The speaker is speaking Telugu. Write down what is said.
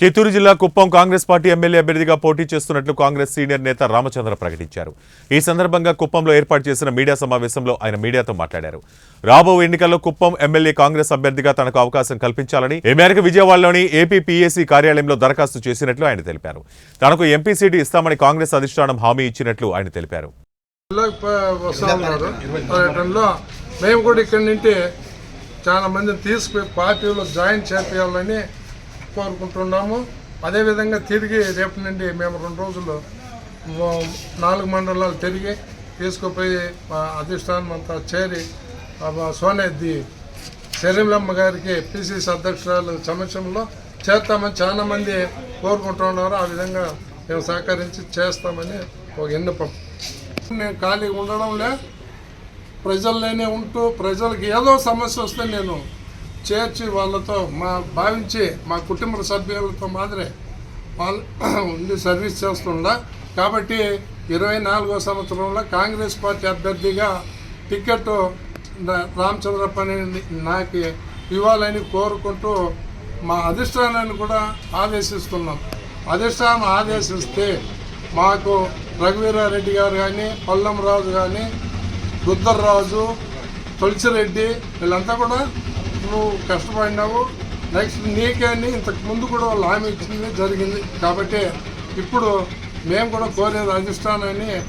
చిత్తూరు జిల్లా కుప్పం కాంగ్రెస్ పార్టీ ఎమ్మెల్యే అభ్యర్థిగా పోటీ చేస్తున్నట్లు కాంగ్రెస్ సీనియర్ నేత రామచంద్ర ప్రకటించారు. ఈ సందర్భంగా కుప్పంలో ఏర్పాటు చేసిన మీడియా సమావేశంలో ఆయన మీడియాతో మాట్లాడారు. రాబో ఎన్నికల్లో కుప్పం ఎమ్మెల్యే కాంగ్రెస్ అభ్యర్థిగా తనకు అవకాశం కల్పించాలని ఈ మేరకు విజయవాడలోని ఏపీపీఎస్సీ కార్యాలయంలో దరఖాస్తు చేసినట్లు ఆయన తెలిపారు. తనకు ఎంపీ సీటు ఇస్తామని కాంగ్రెస్ అధిష్టానం హామీ ఇచ్చినట్లు ఆయన తెలిపారు. మేము కూడా ఇక్కడి నుండి చాలా మందిని తీసుకు పార్టీలో జాయిన్ చేయాలని కోరుకుంటున్నాము అదేవిధంగా తిరిగి రేపు నుండి మేము రెండు రోజులు నాలుగు మండలాలు తిరిగి తీసుకుపోయి అధిష్టానం అంతా చేరి సోనేది శరీరమ్మ గారికి పిసిసి అధ్యక్షురాలు సమక్షంలో చేస్తామని చాలా మంది కోరుకుంటున్నారు ఆ విధంగా మేము సహకరించి చేస్తామని ఒక విన్నపం. నేను ఖాళీగా ఉండడంలే ప్రజల్లోనే ఉంటూ ప్రజలకు ఏదో సమస్య వస్తే నేను చేర్చి వాళ్ళతో మా భావించి మా కుటుంబ సభ్యులతో మాదిరే వాళ్ళు ఉండి సర్వీస్ చేస్తుండ. కాబట్టి ఇరవై నాలుగో సంవత్సరంలో కాంగ్రెస్ పార్టీ అభ్యర్థిగా టికెట్ రామచంద్రప్ప నాకు ఇవ్వాలని కోరుకుంటూ మా అధిష్టానాన్ని కూడా ఆదేశిస్తున్నాం. అధిష్టానం ఆదేశిస్తే మాకు రఘువీరారెడ్డి గారు కానీ పల్లం రాజు కానీ రుద్రరాజు తులసిరెడ్డి వీళ్ళంతా కూడా నువ్వు కష్టపడినావు. నెక్స్ట్ నీకే అని ఇంతకు ముందు కూడా వాళ్ళు హామీ ఇచ్చింది జరిగింది. కాబట్టి ఇప్పుడు మేము కూడా కోరేది అధిష్టానాన్ని